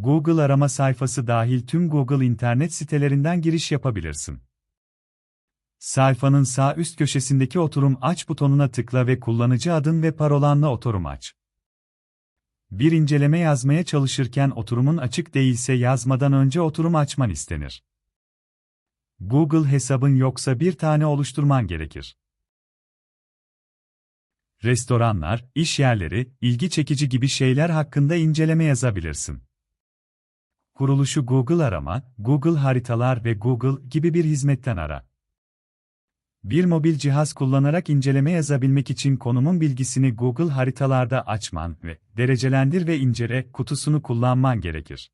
Google arama sayfası dahil tüm Google internet sitelerinden giriş yapabilirsin. Sayfanın sağ üst köşesindeki oturum aç butonuna tıkla ve kullanıcı adın ve parolanla oturum aç. Bir inceleme yazmaya çalışırken oturumun açık değilse yazmadan önce oturum açman istenir. Google hesabın yoksa bir tane oluşturman gerekir. Restoranlar, iş yerleri, ilgi çekici gibi şeyler hakkında inceleme yazabilirsin. Kuruluşu Google Arama, Google Haritalar ve Google gibi bir hizmetten ara. Bir mobil cihaz kullanarak inceleme yazabilmek için konumun bilgisini Google Haritalarda açman ve derecelendir ve incele kutusunu kullanman gerekir.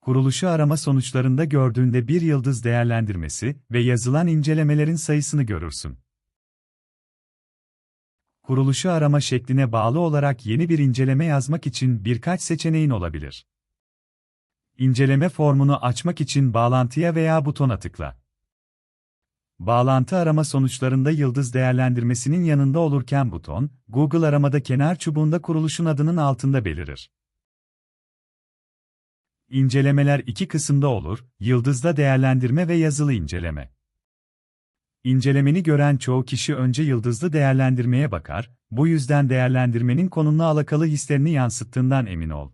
Kuruluşu arama sonuçlarında gördüğünde bir yıldız değerlendirmesi ve yazılan incelemelerin sayısını görürsün. Kuruluşu arama şekline bağlı olarak yeni bir inceleme yazmak için birkaç seçeneğin olabilir. İnceleme formunu açmak için bağlantıya veya butona tıkla. Bağlantı arama sonuçlarında yıldız değerlendirmesinin yanında olurken buton, Google aramada kenar çubuğunda kuruluşun adının altında belirir. İncelemeler iki kısımda olur, yıldızda değerlendirme ve yazılı inceleme. İncelemeni gören çoğu kişi önce yıldızlı değerlendirmeye bakar, bu yüzden değerlendirmenin konunla alakalı hislerini yansıttığından emin ol.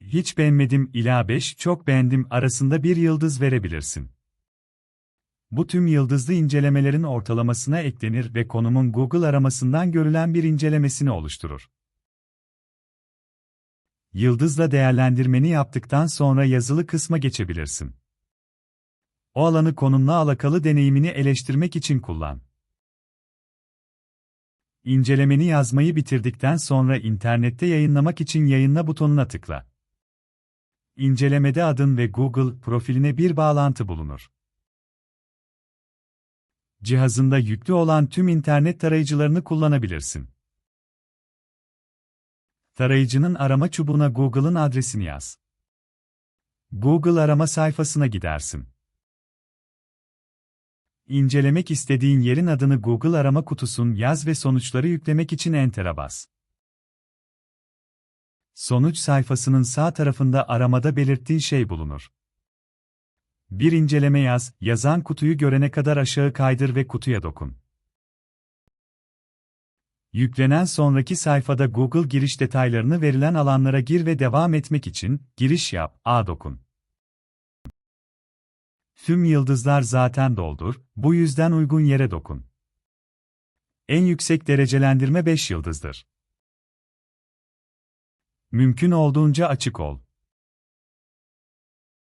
Hiç beğenmedim ila 5 çok beğendim arasında bir yıldız verebilirsin. Bu tüm yıldızlı incelemelerin ortalamasına eklenir ve konumun Google aramasından görülen bir incelemesini oluşturur. Yıldızla değerlendirmeni yaptıktan sonra yazılı kısma geçebilirsin. O alanı konumla alakalı deneyimini eleştirmek için kullan. İncelemeni yazmayı bitirdikten sonra internette yayınlamak için yayınla butonuna tıkla. İncelemede adın ve Google profiline bir bağlantı bulunur. Cihazında yüklü olan tüm internet tarayıcılarını kullanabilirsin. Tarayıcının arama çubuğuna Google'ın adresini yaz. Google arama sayfasına gidersin. İncelemek istediğin yerin adını Google arama kutusun yaz ve sonuçları yüklemek için Enter'a bas. Sonuç sayfasının sağ tarafında aramada belirttiğin şey bulunur. Bir inceleme yaz, yazan kutuyu görene kadar aşağı kaydır ve kutuya dokun. Yüklenen sonraki sayfada Google giriş detaylarını verilen alanlara gir ve devam etmek için giriş yap, A dokun. Tüm yıldızlar zaten doldur, bu yüzden uygun yere dokun. En yüksek derecelendirme 5 yıldızdır. Mümkün olduğunca açık ol.